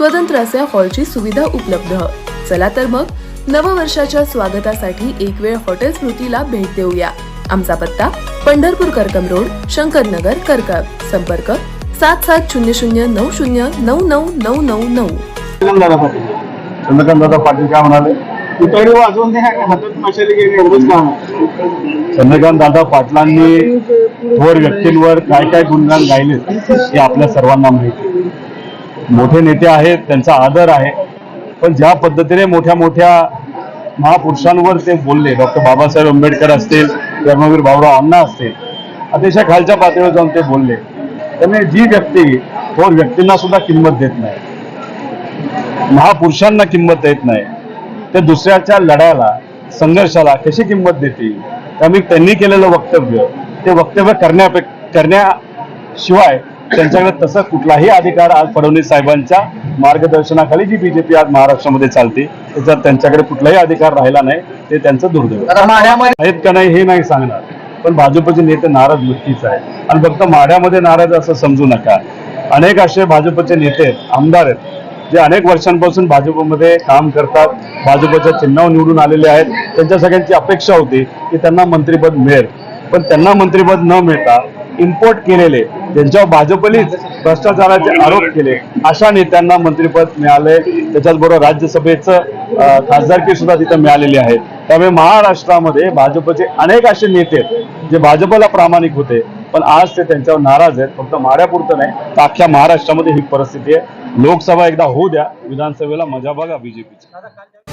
स्वतंत्र असे हॉलची सुविधा उपलब्ध. चला तर मग नववर्षाच्या स्वागतासाठी एक वेळ हॉटेल स्मृतीला भेट देऊया. आमचा पत्ता पंढरपूर करकम रोड शंकरनगर करकम संपर्क सात सात शून्य शून्य नऊ शून्य नऊ नऊ नऊ नऊ नऊ. चंद्रकांत पाटील काय म्हणाले पुतळी वाजवून हातात मशाली गेली एवढंच काम चंद्रकांत दादा पाटलांनी थोर व्यक्तींवर काय काय गुणगान गायले हे आपल्या सर्वांना माहिती. मोठे नेते आहेत त्यांचा आदर आहे. पण ज्या पद्धतीने मोठ्या मोठ्या महापुरुषांवर ते बोलले डॉक्टर बाबासाहेब आंबेडकर असतील धर्मवीर भाऊराव अण्णा असतील अतिशय खालच्या पातळीवर जाऊन ते बोलले. त्यामुळे जी व्यक्ती थोर व्यक्तींना सुद्धा किंमत देत नाही. महापुरुषांना किंमत देत नाही. ते दुसऱ्याच्या लढ्याला संघर्षाला कशी किंमत देतील? त्यामुळे त्यांनी केलेलं वक्तव्य ते वक्तव्य करण्यापे करण्याशिवाय त्यांच्याकडे तसा कुठलाही अधिकार आज फडणवीस साहेबांच्या मार्गदर्शनाखाली जी बीजेपी आज महाराष्ट्रामध्ये चालते त्याचा त्यांच्याकडे कुठलाही अधिकार राहिला नाही ते त्यांचं दुर्दैव. आहेत का नाही हे नाही सांगणार. पण भाजपचे नेते नाराज नक्कीच आहे आणि फक्त माढ्यामध्ये नाराज असं समजू नका. अनेक असे भाजपचे नेते आहेत, आमदार आहेत जे अनेक वर्षांपासून भाजपमध्ये काम करतात भाजपच्या चिन्हावर निवडून आलेले आहेत. त्यांच्या सगळ्यांची अपेक्षा होती की त्यांना मंत्रिपद मिळेल. पण त्यांना मंत्रिपद न मिळता इम्पोर्ट केलेले. त्यांच्यावर भाजपनेच भ्रष्टाचाराचे आरोप केले. अशा नेत्यांना मंत्रिपद मिळाले. त्याच्याचबरोबर राज्यसभेचं खासदारकी सुद्धा तिथं मिळालेली आहे. त्यामुळे महाराष्ट्रामध्ये भाजपचे अनेक असे नेते आहेत जे भाजपला प्रामाणिक होते. पण आज ते त्यांच्यावर नाराज आहेत. फक्त माड्यापुरतं नाही तर अख्ख्या महाराष्ट्रामध्ये ही परिस्थिती आहे. लोकसभा एकदा होऊ द्या. विधानसभेला मजा बघा बीजेपीची.